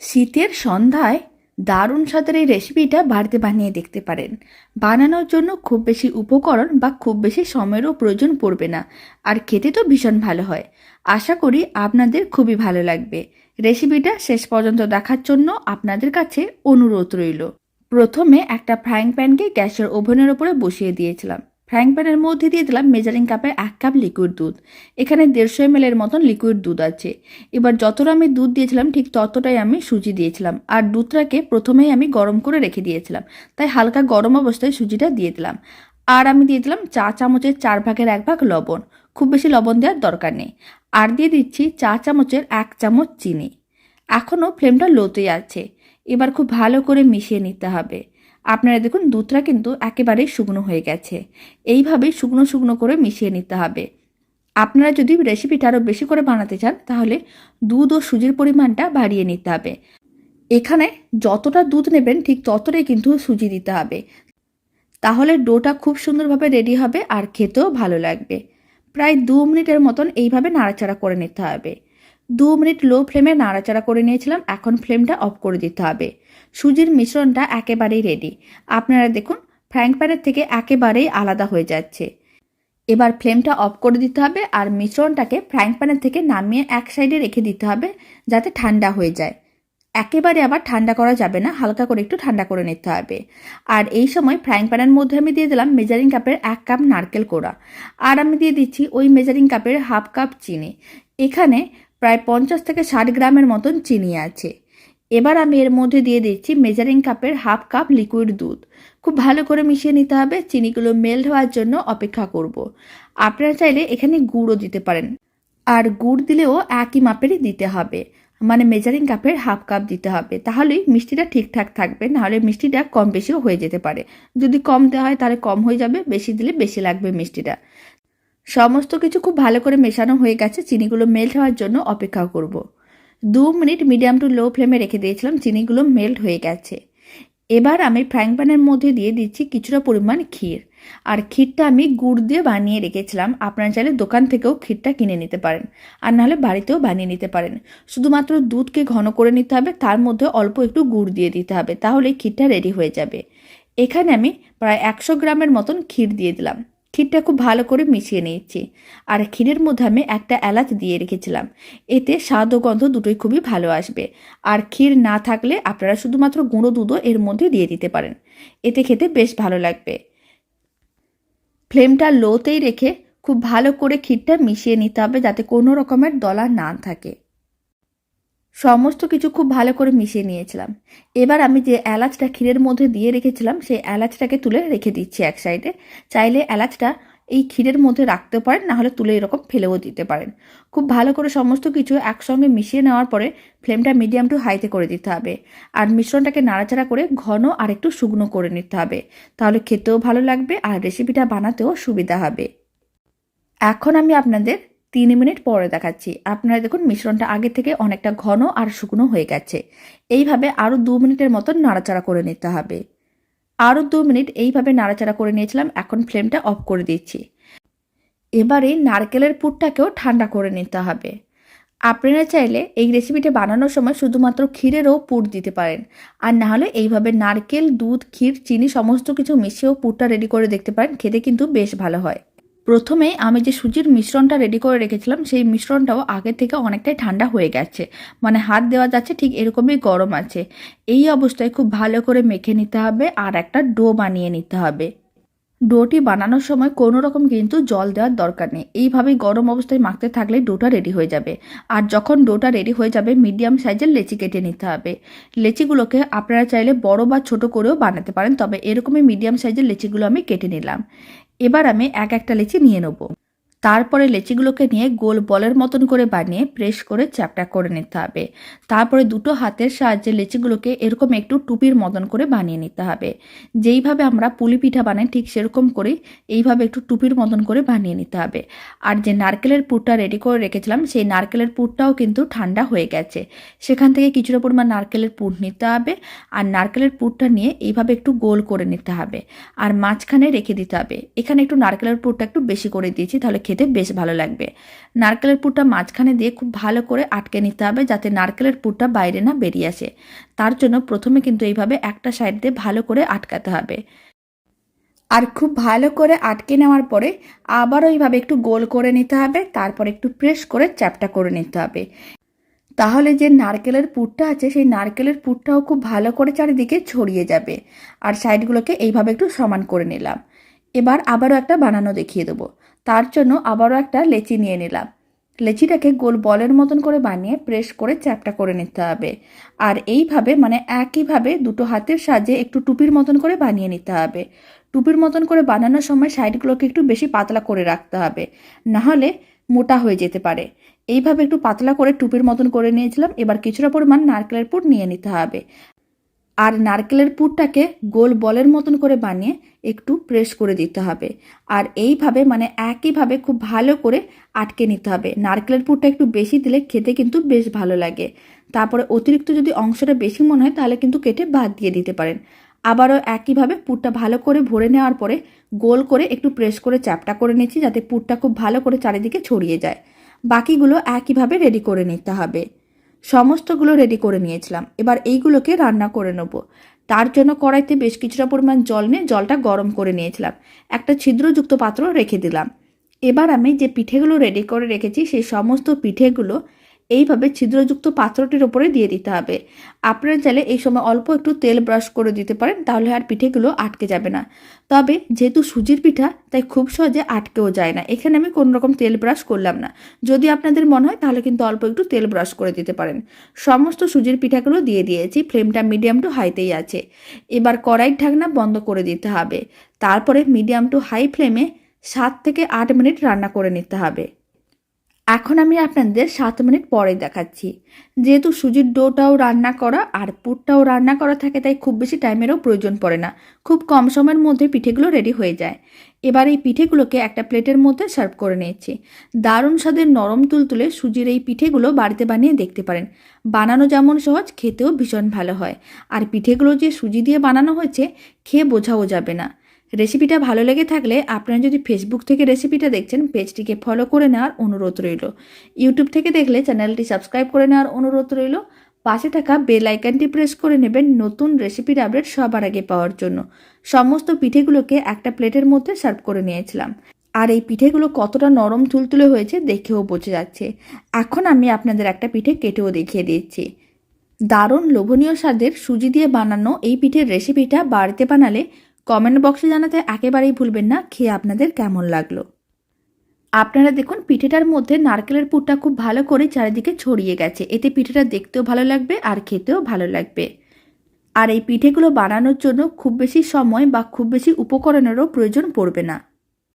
শীতের সন্ধ্যায় দারুণ স্বাদের এই রেসিপিটা বাড়িতে বানিয়ে দেখতে পারেন। বানানোর জন্য খুব বেশি উপকরণ বা খুব বেশি সময়েরও প্রয়োজন পড়বে না, আর খেতে তো ভীষণ ভালো হয়। আশা করি আপনাদের খুবই ভালো লাগবে। রেসিপিটা শেষ পর্যন্ত দেখার জন্য আপনাদের কাছে অনুরোধ রইল। প্রথমে একটা ফ্রাইং প্যানকে গ্যাসের ওভেনের ওপরে বসিয়ে দিয়েছিলাম। ফ্রাইং প্যানের মধ্যে দিয়ে দিলাম মেজারিং কাপের এক কাপ লিকুইড দুধ। এখানে দেড়শো এম এর মতন লিকুইড দুধ আছে। এবার যতটা আমি দুধ দিয়েছিলাম, ঠিক ততটাই আমি সুজি দিয়েছিলাম। আর দুধটাকে প্রথমেই আমি গরম করে রেখে দিয়েছিলাম। তাই হালকা গরম অবস্থায় সুজিটা দিয়ে দিলাম। আর আমি দিয়ে দিলাম চা চামচের চার ভাগের এক ভাগ লবণ। খুব বেশি লবণ দেওয়ার দরকার নেই। আর দিয়ে দিচ্ছি চা চামচের এক চামচ চিনি। এখনও ফ্লেমটা লোতেই আছে। এবার খুব ভালো করে মিশিয়ে নিতে হবে। আপনারা দেখুন দুধটা কিন্তু একেবারেই শুকনো হয়ে গেছে। এইভাবেই শুকনো শুকনো করে মিশিয়ে নিতে হবে। আপনারা যদি রেসিপিটা আরও বেশি করে বানাতে চান, তাহলে দুধ ও সুজির পরিমাণটা বাড়িয়ে নিতে হবে। এখানে যতটা দুধ নেবেন, ঠিক ততটাই কিন্তু সুজি দিতে হবে। তাহলে ডোটা খুব সুন্দরভাবে রেডি হবে আর খেতেও ভালো লাগবে। প্রায় দু মিনিটের মতন এইভাবে নাড়াচাড়া করে নিতে হবে। দু মিনিট লো ফ্লেমে নাড়াচাড়া করে নিয়েছিলাম, এখন ফ্লেমটা অফ করে দিতে হবে। সুজির মিশ্রণটা একেবারেই রেডি আপনারা দেখুন, ফ্রাইং প্যানের থেকে একেবারেই আলাদা হয়ে যাচ্ছে। এবার ফ্লেমটা অফ করে দিতে হবে আর মিশ্রণটাকে ফ্রাইং প্যানের থেকে নামিয়ে এক সাইডে রেখে দিতে হবে যাতে ঠান্ডা হয়ে যায়। একেবারে আবার ঠান্ডা করা যাবে না, হালকা করে একটু ঠান্ডা করে নিতে হবে। আর এই সময় ফ্রাইং প্যানের মধ্যে আমি দিয়ে দিলাম মেজারিং কাপের এক কাপ নারকেল কোড়া। আর আমি দিয়ে দিচ্ছি ওই মেজারিং কাপের হাফ কাপ চিনি। এখানে প্রায় পঞ্চাশ থেকে ষাট গ্রামের মতন চিনি আছে। এবার আমি এর মধ্যে দিয়ে দিচ্ছি মেজারিং কাপের হাফ কাপ লিকুইড দুধ। খুব ভালো করে মিশিয়ে নিতে হবে, চিনিগুলো মেল্ট হওয়ার জন্য অপেক্ষা করব। আপনারা চাইলে এখানে গুড়ও দিতে পারেন। আর গুড় দিলেও একই মাপেরই দিতে হবে। মানে মেজারিং কাপের হাফ কাপ দিতে হবে। তাহলেই মিষ্টিটা ঠিকঠাক থাকবে, নাহলে মিষ্টিটা কম বেশিও হয়ে যেতে পারে। যদি কম দেওয়া হয় তাহলে কম হয়ে যাবে, বেশি দিলে বেশি লাগবে মিষ্টিটা। সমস্ত কিছু খুব ভালো করে মেশানো হয়ে গেছে, চিনিগুলো মেল্ট হওয়ার জন্য অপেক্ষা করব। দু মিনিট মিডিয়াম টু লো ফ্লেমে রেখে দিয়েছিলাম, চিনিগুলো মেল্ট হয়ে গেছে। এবার আমি ফ্রাইং প্যানের মধ্যে দিয়ে দিচ্ছি কিছুটা পরিমাণ ক্ষীর। আর ক্ষীরটা আমি গুড় দিয়ে বানিয়ে রেখেছিলাম, আপনারা চাইলে দোকান থেকেও ক্ষীরটা কিনে নিতে পারেন, আর নাহলে বাড়িতেও বানিয়ে নিতে পারেন। শুধুমাত্র দুধকে ঘন করে নিতে হবে, তার মধ্যে অল্প একটু গুড় দিয়ে দিতে হবে তাহলে ক্ষীরটা রেডি হয়ে যাবে। এখানে আমি প্রায় একশো গ্রামের মতন ক্ষীর দিয়ে দিলাম। ক্ষীরটা খুব ভালো করে মিশিয়ে নিয়েছি। আর ক্ষীরের মধ্যে আমি একটা এলাচ দিয়ে রেখেছিলাম। এতে স্বাদ ও গন্ধ দুটোই খুবই ভালো আসবে। আর ক্ষীর না থাকলে আপনারা শুধুমাত্র গুঁড়ো দুধও এর মধ্যে দিয়ে দিতে পারেন। এতে খেতে বেশ ভালো লাগবে। ফ্লেমটা লোতেই রেখে খুব ভালো করে ক্ষীরটা মিশিয়ে নিতে হবে যাতে কোনো রকমের দলা না থাকে। সমস্ত কিছু খুব ভালো করে মিশিয়ে নিয়েছিলাম। এবার আমি যে এলাচটা ক্ষীরের মধ্যে দিয়ে রেখেছিলাম, সেই এলাচটাকে তুলে রেখে দিচ্ছি এক সাইডে। চাইলে এলাচটা এই ক্ষীরের মধ্যে রাখতে পারেন নাহলে তুলে এরকম ফেলেও দিতে পারেন। খুব ভালো করে সমস্ত কিছু একসঙ্গে মিশিয়ে নেওয়ার পরে ফ্লেমটা মিডিয়াম টু হাইতে করে দিতে হবে। আর মিশ্রণটাকে নাড়াচাড়া করে ঘন আর একটু শুকনো করে নিতে হবে। তাহলে খেতেও ভালো লাগবে আর রেসিপিটা বানাতেও সুবিধা হবে। এখন আমি আপনাদের তিন মিনিট পরে দেখাচ্ছি। আপনারা দেখুন, মিশ্রণটা আগে থেকে অনেকটা ঘন আর শুকনো হয়ে গেছে। এইভাবে আরও দু মিনিটের মতন নাড়াচাড়া করে নিতে হবে। আরও দু মিনিট এইভাবে নাড়াচাড়া করে নিয়েছিলাম, এখন ফ্লেমটা অফ করে দিচ্ছি। এবারে নারকেলের পুরটাকেও ঠান্ডা করে নিতে হবে। আপনারা চাইলে এই রেসিপিটা বানানোর সময় শুধুমাত্র ক্ষীরেরও পুর দিতে পারেন। আর না হলে এইভাবে নারকেল, দুধ, ক্ষীর, চিনি, সমস্ত কিছু মিশিয়েও পুরটা রেডি করে দেখতে পারেন, খেতে কিন্তু বেশ ভালো হয়। প্রথমে আমি যে সুজির মিশ্রণটা রেডি করে রেখেছিলাম, সেই মিশ্রণটাও আগের থেকে অনেকটাই ঠান্ডা হয়ে গেছে। মানে হাত দেওয়া যাচ্ছে ঠিক এরকমই গরম আছে। এই অবস্থায় খুব ভালো করে মেখে নিতে হবে আর একটা ডো বানিয়ে নিতে হবে। ডোটি বানানোর সময় কোনো রকম কিন্তু জল দেওয়ার দরকার নেই। এইভাবেই গরম অবস্থায় মাখতে থাকলে ডোটা রেডি হয়ে যাবে। আর যখন ডোটা রেডি হয়ে যাবে মিডিয়াম সাইজের লেচি কেটে নিতে হবে। লেচিগুলোকে আপনারা চাইলে বড় বা ছোট করেও বানাতে পারেন, তবে এরকমই মিডিয়াম সাইজের লেচিগুলো আমি কেটে নিলাম। এবার আমি এক একটা লেচি নিয়ে নেব। তারপরে লেচিগুলোকে নিয়ে গোল বলের মতন করে বানিয়ে প্রেস করে চ্যাপটা করে নিতে হবে। তারপরে দুটো হাতের সাহায্যে লেচিগুলোকে এরকম একটু টুপির মতন করে বানিয়ে নিতে হবে। যেইভাবে আমরা পুলি পিঠা বানাই, ঠিক সেরকম করেই এইভাবে একটু টুপির মতন করে বানিয়ে নিতে হবে। আর যে নারকেলের পুরটা রেডি করে রেখেছিলাম, সেই নারকেলের পুরটাও কিন্তু ঠান্ডা হয়ে গেছে। সেখান থেকে কিছুটা পরিমাণ নারকেলের পুর নিতে হবে আর নারকেলের পুরটা নিয়ে এইভাবে একটু গোল করে নিতে হবে। আর মাঝখানে রেখে দিতে হবে। এখানে একটু নারকেলের পুরটা একটু বেশি করে দিয়েছি, তাহলে খেতে বেশ ভালো লাগবে। নারকেলের পুরটা মাঝখানে দিয়ে খুব ভালো করে আটকে নিতে হবে যাতে নারকেলের পুরটা বাইরে না বেরিয়ে আসে। তার জন্য প্রথমে কিন্তু এইভাবে একটা সাইড দিয়ে ভালো করে আটকাতে হবে। আর খুব ভালো করে আটকে নেওয়ার পরে আবারও এইভাবে একটু গোল করে নিতে হবে, তারপর একটু প্রেস করে চ্যাপটা করে নিতে হবে। তাহলে যে নারকেলের পুরটা আছে, সেই নারকেলের পুরটাও খুব ভালো করে চারিদিকে ছড়িয়ে যাবে। আর সাইডগুলোকে এইভাবে একটু সমান করে নিলাম। এবার আবারও একটা বানানো দেখিয়ে দেবো। তার জন্য আবারও একটা লেচি নিয়ে নিলাম। লেচিটাকে গোল বলের মতন করে বানিয়ে প্রেস করে চ্যাপটা করে নিতে হবে। আর এইভাবে মানে একইভাবে দুটো হাতের সাহায্যে একটু টুপির মতন করে বানিয়ে নিতে হবে। টুপির মতন করে বানানোর সময় সাইডগুলোকে একটু বেশি পাতলা করে রাখতে হবে। নাহলে মোটা হয়ে যেতে পারে। এইভাবে একটু পাতলা করে টুপির মতন করে নিয়েছিলাম। এবার কিছুটা পরিমাণ নারকেলের পুর নিয়ে নিতে হবে। আর নারকেলের পুরটাকে গোল বলের মতন করে বানিয়ে একটু প্রেস করে দিতে হবে। আর এইভাবে মানে একইভাবে খুব ভালো করে আটকে নিতে হবে। নারকেলের পুরটা একটু বেশি দিলে খেতে কিন্তু বেশ ভালো লাগে। তারপরে অতিরিক্ত যদি অংশটা বেশি মনে হয় তাহলে কিন্তু কেটে বাদ দিয়ে দিতে পারেন। আবারও একইভাবে পুরটা ভালো করে ভরে নেওয়ার পরে গোল করে একটু প্রেস করে চ্যাপটা করে নিচ্ছি যাতে পুরটা খুব ভালো করে চারিদিকে ছড়িয়ে যায়। বাকিগুলো একইভাবে রেডি করে নিতে হবে। সমস্তগুলো রেডি করে নিয়েছিলাম। এবার এইগুলোকে রান্না করে নেব। তার জন্য কড়াইতে বেশ কিছুটা পরিমাণ জল নিয়ে জলটা গরম করে নিয়েছিলাম। একটা ছিদ্রযুক্ত পাত্র রেখে দিলাম। এবার আমি যে পিঠেগুলো রেডি করে রেখেছি, সেই সমস্ত পিঠেগুলো এইভাবে ছিদ্রযুক্ত পাত্রটির ওপরে দিয়ে দিতে হবে। আপনারা চাইলে এই সময় অল্প একটু তেল ব্রাশ করে দিতে পারেন, তাহলে আর পিঠেগুলো আটকে যাবে না। তবে যেহেতু সুজির পিঠা, তাই খুব সহজে আটকেও যায় না। এখানে আমি কোনো রকম তেল ব্রাশ করলাম না। যদি আপনাদের মনে হয়, তাহলে কিন্তু অল্প একটু তেল ব্রাশ করে দিতে পারেন। সমস্ত সুজির পিঠাগুলো দিয়ে দিয়েছি, ফ্লেমটা মিডিয়াম টু হাইতেই আছে। এবার কড়াইয়ের ঢাকনা বন্ধ করে দিতে হবে। তারপরে মিডিয়াম টু হাই ফ্লেমে সাত থেকে আট মিনিট রান্না করে নিতে হবে। এখন আমি আপনাদের সাত মিনিট পরে দেখাচ্ছি। যেহেতু সুজির ডোটাও রান্না করা আর পুরটাও রান্না করা থাকে, তাই খুব বেশি টাইমেরও প্রয়োজন পড়ে না। খুব কম সময়ের মধ্যে পিঠেগুলো রেডি হয়ে যায়। এবার এই পিঠেগুলোকে একটা প্লেটের মধ্যে সার্ভ করে নিয়েছি। দারুণ স্বাদের নরম তুলতুলে সুজির এই পিঠেগুলো বাড়িতে বানিয়ে দেখতে পারেন। বানানো যেমন সহজ, খেতেও ভীষণ ভালো হয়। আর পিঠেগুলো যে সুজি দিয়ে বানানো হয়েছে, খেয়ে বোঝাও যাবে না। রেসিপিটা ভালো লেগে থাকলে আপনারা যদি ফেসবুক থেকে রেসিপিটা দেখছেন, পেজটিকে ফলো করে নেওয়ার অনুরোধ রইল। ইউটিউব থেকে দেখলে চ্যানেলটি সাবস্ক্রাইব করে নেওয়ার অনুরোধ রইল। পাশে থাকা বেল আইকনটি প্রেস করে নেবেন নতুন রেসিপির আপডেট সবার আগে পাওয়ার জন্য। সমস্ত পিঠেগুলোকে একটা প্লেটের মধ্যে সার্ভ করে নিয়েছিলাম। আর এই পিঠেগুলো কতটা নরম তুলতুলে হয়েছে দেখেও বোঝা যাচ্ছে। এখন আমি আপনাদের একটা পিঠে কেটেও দেখিয়ে দিচ্ছি। দারুণ লোভনীয় স্বাদের সুজি দিয়ে বানানো এই পিঠের রেসিপিটা বাড়িতে বানালে কমেন্ট বক্সে জানাতে একেবারেই ভুলবেন না, খেয়ে আপনাদের কেমন লাগল। আপনারা দেখুন, পিঠেটার মধ্যে নারকেলের পুরটা খুব ভালো করে চারিদিকে ছড়িয়ে গেছে। এতে পিঠেটা দেখতেও ভালো লাগবে আর খেতেও ভালো লাগবে। আর এই পিঠেগুলো বানানোর জন্য খুব বেশি সময় বা খুব বেশি উপকরণেরও প্রয়োজন পড়বে না।